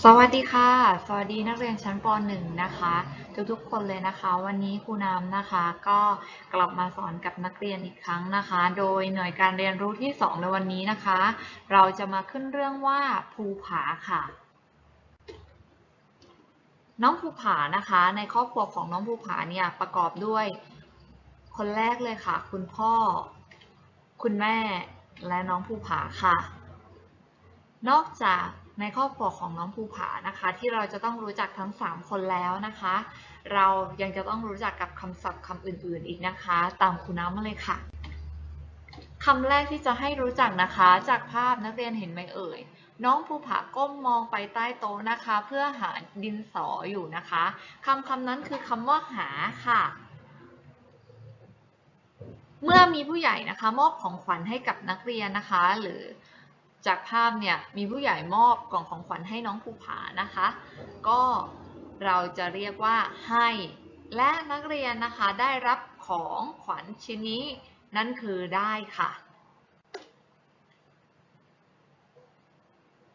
สวัสดีค่ะ สวัสดีนักเรียนชั้นป .1 นะคะ ทุกๆคนเลยนะคะ วันนี้ครูน้ำนะคะ ก็กลับมาสอนกับนักเรียนอีกครั้งนะคะ โดยหน่วยการเรียนรู้ที่ 2 ในวันนี้นะคะ เราจะมาขึ้นเรื่องว่าภูผาค่ะ น้องภูผานะคะ ในครอบครัวของน้องภูผาเนี่ยประกอบด้วย คนแรกเลยค่ะ คุณพ่อ คุณแม่และน้องภูผาค่ะ นอกจาก ในครอบครัวของน้องภูผานะคะ ที่เราจะต้องรู้จักทั้ง 3 คนแล้วนะคะ เรายังจะต้องรู้จักกับคำศัพท์คำอื่นๆ อีกนะคะ ตามครูน้ำมาเลยค่ะคำแรกที่จะให้รู้จักนะคะ จากภาพนักเรียนเห็นไหมเอ่ย น้องภูผาก้มมองไปใต้โต๊ะนะคะ เพื่อหาดินสออยู่นะคะคำคำนั้นคือคำว่าหาค่ะ เมื่อมีผู้ใหญ่นะคะ มอบของขวัญให้กับนักเรียนนะคะ หรือ จากภาพเนี่ยมีผู้ใหญ่มอบกล่องของขวัญให้น้องภูผานะคะ ก็เราจะเรียกว่าให้ และนักเรียนนะคะได้รับของขวัญชิ้นนี้นั่นคือได้ค่ะ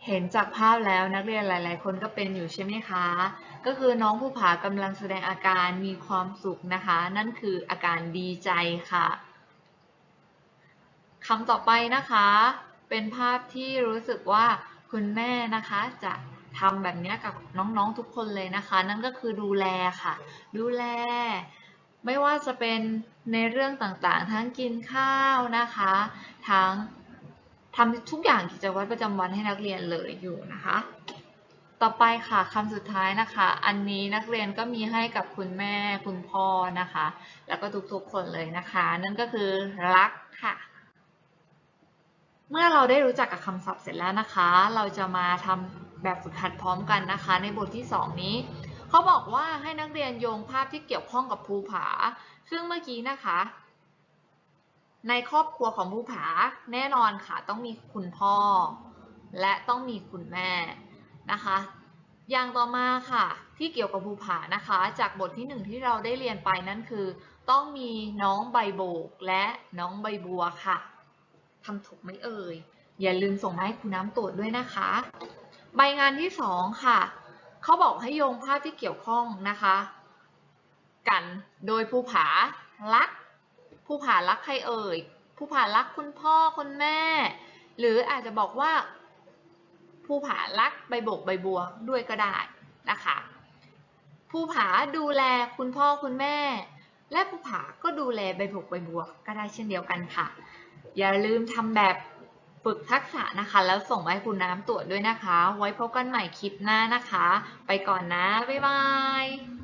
เห็นจากภาพแล้วนักเรียนหลาย ๆ คนก็เป็นอยู่ใช่ไหมคะ ก็คือน้องภูผากำลังแสดงอาการมีความสุขนะคะ นั่นคืออาการดีใจค่ะคำต่อไปนะคะ เป็นภาพที่รู้สึกว่าคุณแม่นะคะจะทำแบบนี้กับน้องๆทุกคนเลยนะคะ นั่นก็คือดูแลค่ะ ดูแล ไม่ว่าจะเป็นในเรื่องต่างๆ ทั้งกินข้าวนะคะ ทั้งทำทุกอย่างกิจวัตรประจำวันให้นักเรียนเลยอยู่นะคะ ต่อไปค่ะคำสุดท้ายนะคะ อันนี้นักเรียนก็มีให้กับคุณแม่คุณพ่อนะคะ แล้วก็ทุกๆคนเลยนะคะ นั่นก็คือรักค่ะ เมื่อเราได้รู้จักกับคำศัพท์เสร็จแล้วนะคะ เราจะมาทำแบบฝึกหัดพร้อมกันนะคะ ในบทที่ 2 นี้ เขาบอกว่าให้นักเรียนโยงภาพที่เกี่ยวข้องกับภูผา ซึ่งเมื่อกี้นะคะ ในครอบครัวของภูผาแน่นอนค่ะต้องมีคุณพ่อ และต้องมีคุณแม่นะคะ อย่างต่อมาค่ะ ที่เกี่ยวกับภูผานะคะ จากบทที่หนึ่งที่เราได้เรียนไปนั่นคือ ต้องมีน้องใบโบกและน้องใบบัวค่ะ ทำถูกไหมเอ่ย อย่าลืมส่งมาให้คุณน้ำตรวจด้วยนะคะ ใบงานที่สองค่ะ เขาบอกให้โยงภาพที่เกี่ยวข้องนะคะ กันโดยภูผารักภูผารักใครเอ่ยภูผารักคุณพ่อคุณแม่ หรืออาจจะบอกว่าภูผารักใบบกใบบัวด้วยก็ได้นะคะภูผาดูแลคุณพ่อคุณแม่ และภูผาก็ดูแลใบบกใบบัวก็ได้เช่นเดียวกันค่ะ อย่าลืมทำแบบฝึกทักษะนะคะ แล้วส่งมาให้คุณน้ำตรวจด้วยนะคะ ไว้พบกันใหม่คลิปหน้านะคะ ไปก่อนนะ บ๊ายบาย